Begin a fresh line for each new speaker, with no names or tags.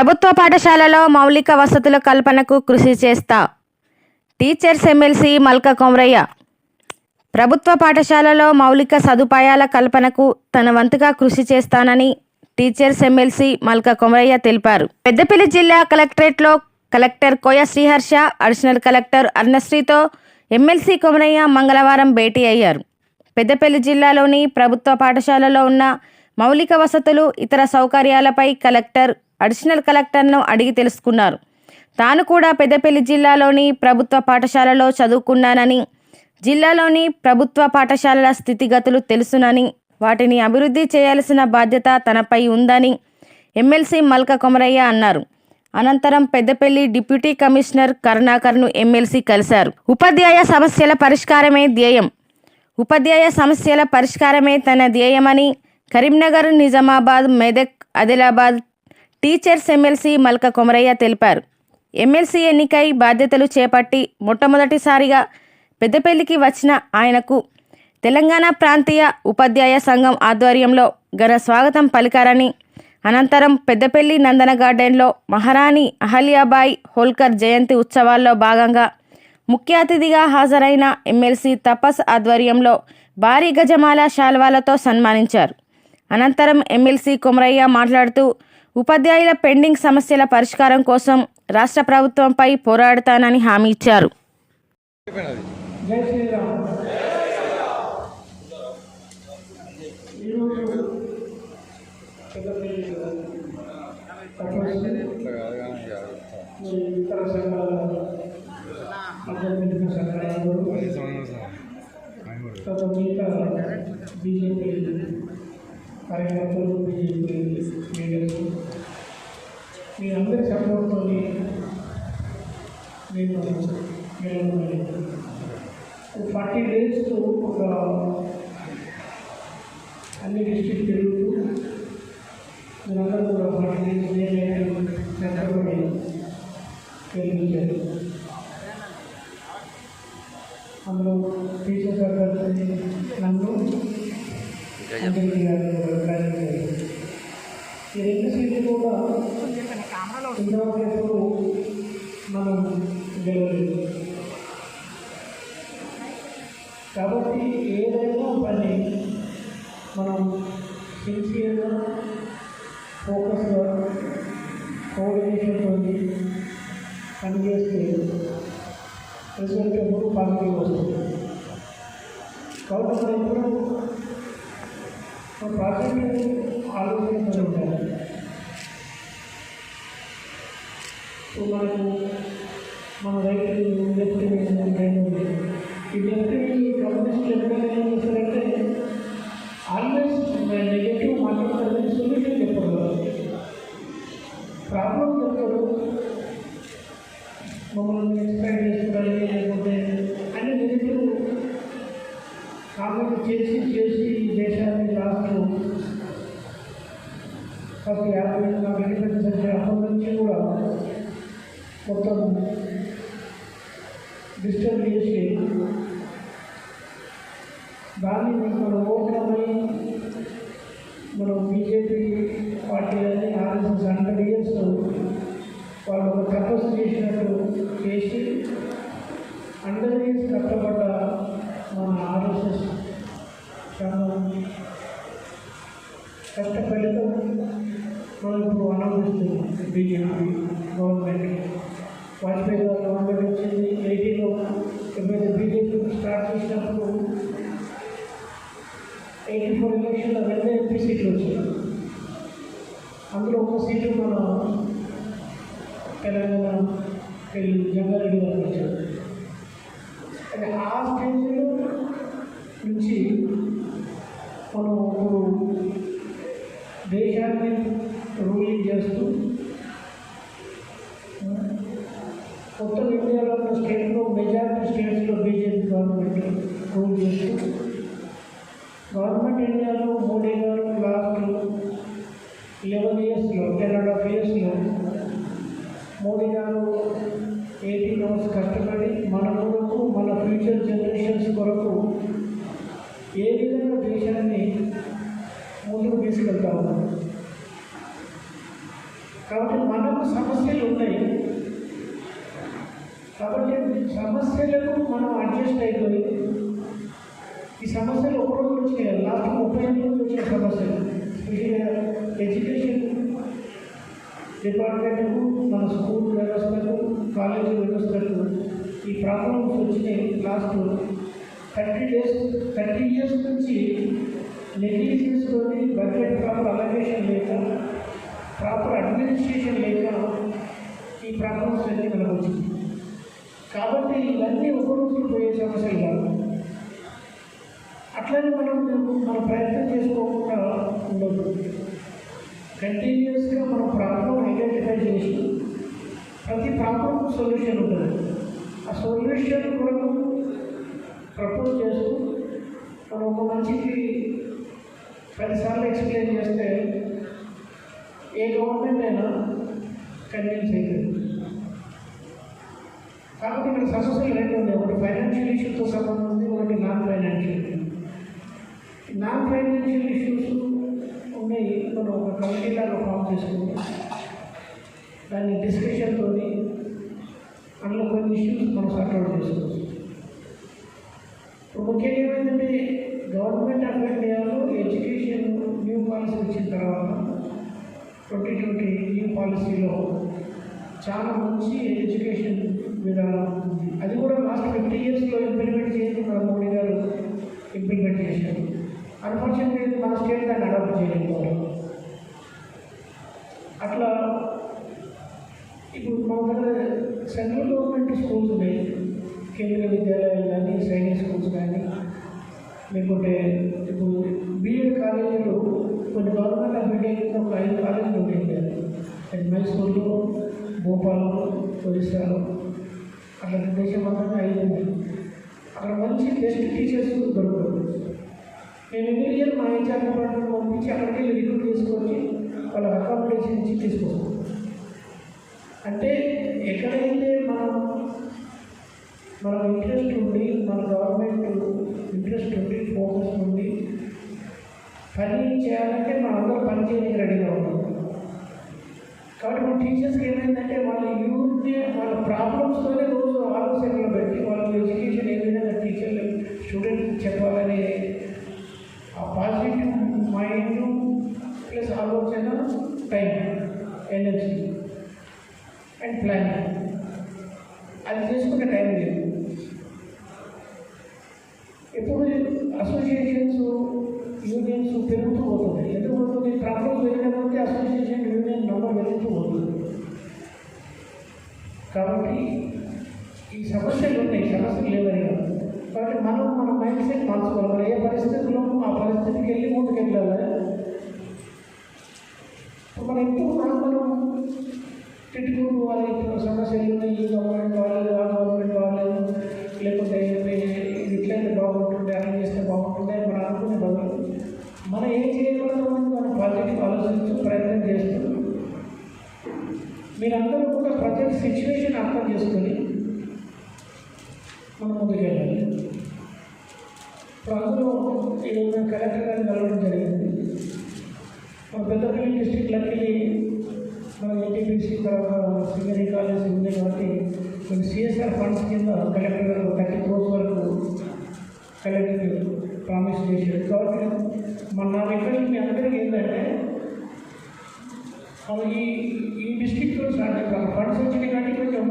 ప్రభుత్వ పాఠశాలలో మౌలిక వసతుల కల్పనకు కృషి చేస్తా. Teachers MLC Malka Komaraiah. ప్రభుత్వ పాఠశాలలో మౌలిక సదుపాయాల కల్పనకు తన వంతుగా కృషి చేస్తానని టీచర్స్ ఎమ్మెల్సీ మల్క కొమరయ్య తెలిపారు. పెద్దపల్లి జిల్లా కలెక్టరేట్లో collector Koya Sriharsha additional collector అర్ణశ్రీతో MLC Komaraiah మంగళవారం భేటీ అయ్యారు. పెద్దపల్లి జిల్లాలోని ప్రభుత్వ పాఠశాలలో ఉన్న మౌలిక వసతులు ఇతర సౌకర్యాలపై కలెక్టర్ అడిషనల్ కలెక్టర్ను అడిగి తెలుసుకున్నారు. తాను కూడా పెద్దపల్లి జిల్లాలోని ప్రభుత్వ పాఠశాలలో చదువుకున్నానని జిల్లాలోని ప్రభుత్వ పాఠశాలల స్థితిగతులు తెలుసునని వాటిని అభివృద్ధి చేయాల్సిన బాధ్యత తనపై ఉందని ఎమ్మెల్సీ మల్క కొమరయ్య అన్నారు. అనంతరం పెద్దపల్లి డిప్యూటీ కమిషనర్ కరుణాకర్ను ఎమ్మెల్సీ కలిశారు. ఉపాధ్యాయ సమస్యల పరిష్కారమే ధ్యేయం. ఉపాధ్యాయ సమస్యల పరిష్కారమే తన ధ్యేయమని కరీంనగర్ నిజామాబాద్ మెదక్ ఆదిలాబాద్ టీచర్స్ ఎమ్మెల్సీ మల్క కొమరయ్య తెలిపారు. ఎమ్మెల్సీ ఎన్నికై బాధ్యతలు చేపట్టి మొట్టమొదటిసారిగా పెద్దపల్లికి వచ్చిన ఆయనకు తెలంగాణ ప్రాంతీయ ఉపాధ్యాయ సంఘం ఆధ్వర్యంలో ఘన స్వాగతం పలికారని అనంతరం పెద్దపల్లి నందన గార్డెన్లో మహారాణి అహల్యాబాయి హోల్కర్ జయంతి ఉత్సవాల్లో భాగంగా ముఖ్య అతిథిగా హాజరైన ఎమ్మెల్సీ తపస్ ఆధ్వర్యంలో భారీ గజమాల శాల్వాలతో సన్మానించారు. అనంతరం ఎమ్మెల్సీ కొమరయ్య మాట్లాడుతూ ఉపాధ్యాయుల పెండింగ్ సమస్యల పరిష్కారం కోసం రాష్ట్ర ప్రభుత్వంపై పోరాడతానని హామీ ఇచ్చారు.
సంఘాల ఆధ్యాత్మిక సంఘాలు తర్వాత మిగతా బీజేపీ కార్యకర్తలు బీజేపీ లీడర్స్ మీ అందరి సపోర్ట్తో నేను నిలబడి ఫార్టీ డేస్ ఒక అన్ని డిస్ట్రిక్ట్ తిరుగుతూ మీరందరూ కూడా ఫార్టీ డేస్ నేను కష్టపడి గెలిపించారు అందులో టీచర్స్ అభ్యర్థి నన్ను గారు ఈ రెండు సీట్లు కూడా ఇంతవరకు ఎప్పుడు మనం గెలవలేదు కాబట్టి ఏదైనా పని మనం సిన్సియర్గా ఫోకస్గా కోఆర్డినేషన్తో పనిచేస్తే రిజల్ట్ ఎప్పుడు పాజిటివ్ వస్తుంది. కాబట్టి మనం ఎప్పుడు పాజిటివ్ ఆలోచనతో ఉండాలి. సో మనకు మన రైతులు ఎప్పుడు రెండు ఈ లెఫ్ట్ కమ్యూనిస్ట్ ఎప్పుడైనా ఏం చేస్తారంటే ఆల్వేస్ నెగటివ్ మాట్లాడతారని సొల్యూషన్ చెప్పరు ప్రాబ్లం చెప్పరు మమ్మల్ని ఎక్స్ప్లెయిన్ చేసుకోవాలి లేకపోతే అన్ని నెగటివ్ కామెంట్ చేసి చేసి దేశాన్ని లాస్ట్ ఫస్ట్ యాభై నాకు ఇండిపెండెన్స్ వచ్చే అప్పటి నుంచి కూడా మొత్తం డిస్టర్బ్ చేసి దాన్ని మన ఓట్లపై మనం బీజేపీ పార్టీ అని ఆర్ఎస్ఎస్ హండ్రెడ్ ఇయర్స్ వాళ్ళు ఒక తపస్సు చేసినట్టు చేసి హండ్రెడ్ ఇయర్స్ కష్టపడ్డ మన ఆర్ఎస్ఎస్ చాలా మనం ఇప్పుడు అనుభవిస్తున్నాం బీజేపీ గవర్నమెంట్ వాజ్పేయి గారు గవర్నమెంట్ వచ్చింది ఎయిటీలో ఎప్పుడైతే బీజేపీ స్టార్ట్ చేసినప్పుడు ఎయిటీ ఫోర్ ఎలక్షన్లో రెండు ఎంపీ సీట్లు వచ్చాయి అందులో ఒక సీటు మన తెలంగాణ వెళ్ళి జంగారెడ్డి గారికి వచ్చారు అంటే ఆ స్టేజ్లో నుంచి మనం ఇప్పుడు దేశాన్ని రూలింగ్ చేస్తూ మొత్తం ఇండియాలో ఉన్న స్టేట్లో మెజారిటీ స్టేట్స్లో బీజేపీ గవర్నమెంట్ రూల్ చేస్తూ గవర్నమెంట్ ఇండియాలో మోడీ గారు లాస్ట్ లెవెన్ ఇయర్స్లో టెన్ అండ్ హాఫ్ ఇయర్స్లో మోడీ గారు ఎయిటీన్ అవర్స్ కష్టపడి మన కొరకు మన ఫ్యూచర్ జనరేషన్స్ కొరకు ఏ విధంగా దేశాన్ని ముందుకు తీసుకెళ్తా ఉన్నారు కాబట్టి మనకు సమస్యలు ఉన్నాయి. కాబట్టి సమస్యలకు మనం అడ్జస్ట్ అయిపోయి ఈ సమస్యలు ఒక రోజు వచ్చినాయి లాస్ట్ ముప్పై ఐదు నుంచి వచ్చిన సమస్యలు. ఎడ్యుకేషన్ డిపార్ట్మెంట్కు మన స్కూల్ వ్యవస్థకు కాలేజీ వ్యవస్థకు ఈ ప్రాబ్లమ్స్ వచ్చినాయి last thirty days thirty years నుంచి నెగ్లిజెన్స్తో బడ్జెట్ ప్రాపర్ అలొకేషన్ లేక ప్రాపర్ అడ్మినిస్ట్రేషన్ లేక ఈ ప్రాబ్లమ్స్ అన్నీ మనకు వచ్చింది. కాబట్టి ఇవన్నీ ఒక రోజు పోయే సమస్యలు కాదు. అట్లనే మనం మన ప్రయత్నం చేసుకోకుండా ఉండదు కంటిన్యూస్గా మనం ప్రాబ్లం ఐడెంటిఫై చేసి ప్రతి ప్రాబ్లం సొల్యూషన్ ఉంటుంది. ఆ సొల్యూషన్ కొరకు ప్రపోజ్ చేస్తూ మనం ఒక మనిషికి పదిసార్లు ఎక్స్ప్లెయిన్ చేస్తే ఏ గవర్నమెంట్ అయినా కన్విన్స్ అవుతుంది కాబట్టి ఇక్కడ సమస్యలు రెండు ఉన్నాయి ఒకటి ఫైనాన్షియల్ ఇష్యూతో సంబంధం ఉంది ఒకటి non financial non financial issues ఉన్నాయి మనం ఒక కమిటీ లాగా ఫామ్ చేసుకుంటాం దాన్ని డిస్కషన్తో అందులో కొన్ని ఇష్యూస్ మనం సార్ట్అవుట్ చేసుకోవచ్చు ఇప్పుడు ముఖ్యంగా ఏమైందంటే గవర్నమెంట్ ఆఫ్ ఇండియాలో ఎడ్యుకేషన్ న్యూ పాలసీ వచ్చిన తర్వాత ట్వంటీ ట్వంటీ ఈ పాలసీలో చాలా మంచి ఎడ్యుకేషన్ విధానం ఉంది. అది కూడా లాస్ట్ ఫిఫ్టీ ఇయర్స్లో ఇంప్లిమెంట్ చేసి మోడీ గారు. ఇంప్లిమెంట్ చేశారు. అన్ఫార్చునేట్లీ మన స్టేట్ దాన్ని అడాప్ట్ చేయలేకపోవడం అట్లా ఇప్పుడు మన దగ్గర సెంట్రల్ గవర్నమెంట్ స్కూల్స్ ఉన్నాయి. కేంద్రీయ విద్యాలయాలు కానీ సైనిక్ స్కూల్స్ కానీ లేకుంటే ఇప్పుడు బీఎడ్ కాలేజీలు కొన్ని గవర్నమెంట్ ఆఫ్ ఒక ఐదు కాలేజీలు ఉంటాయి అది మైసూర్లో భోపాల్లో ఒరిస్సాలో అట్లా దేశం మాత్రమే ఐదు ఉన్నాయి. అక్కడ మంచి బెస్ట్ టీచర్స్ దొరకరు నేను ఎవ్రీ ఇయర్ మా హెచ్ఆర్ డిపార్ట్మెంట్ పంపించి అక్కడికి వెళ్ళి రిక్రూట్ చేసుకొని వాళ్ళ అకామిడేషన్ ఇచ్చి తీసుకొస్తాం అంటే ఎక్కడైతే మనం మనం ఇంట్రెస్ట్ పని చేయాలంటే మనం అందరూ పని చేయడానికి రెడీగా ఉన్నాం కాబట్టి మన టీచర్స్కి ఏమైందంటే వాళ్ళ యూత్ వాళ్ళ ప్రాబ్లమ్స్తోనే రోజు ఆలోచనలు పెట్టి వాళ్ళ ఎడ్యుకేషన్ ఏ విధంగా టీచర్లు స్టూడెంట్ చెప్పాలనే ఆ పాజిటివ్ మైండ్ ప్లస్ ఆలోచన టైం ఎనర్జీ అండ్ ప్లానింగ్ అది చేసుకునే టైం యూనియన్స్ పెరుగుతూ పోతుంది ఎందుకు పోతుంది ప్రాబ్లమ్స్ పెరిగిన కొద్దీ అసోసియేషన్ యూనియన్ నెంబర్ పెరుగుతూ పోతుంది కాబట్టి ఈ సమస్యలు ఉన్నాయి సమస్యలు లేవని కాదు కాబట్టి మనం మన మైండ్ సెట్ మార్చుకోవాలి మనం ఏ పరిస్థితుల్లో ఆ పరిస్థితికి వెళ్ళి ముందుకు వెళ్ళాలి మనం ఎప్పుడు మనం మనం తిట్టుకుంటూ వాళ్ళ ఇప్పుడు సమస్యలు ఉన్నాయి ఈ గవర్నమెంట్ వాళ్ళు అర్థం చేసుకొని మనం ముందుకు వెళ్ళాలి ఇప్పుడు అందులో ఈరోజు మేము కలెక్టర్ గారిని కలవడం జరిగింది మన పెద్దపల్లి డిస్టిక్లకి మన ఎన్టీపీసీ తర్వాత సింగరీ కాలేజ్ ఉంది కాబట్టి కొన్ని సిఎస్ఆర్ ఫండ్స్ కింద కలెక్టర్ గారు థర్టీ క్రోర్స్ వరకు కలెక్టర్ ప్రామిస్ చేశారు కాబట్టి మన నా రిక్వెస్ట్ మీ అందరికీ ఏంటంటే మన ఈ ఈ డిస్టిక్లో ఫండ్స్ వచ్చినాయి కాబట్టి కొంచెం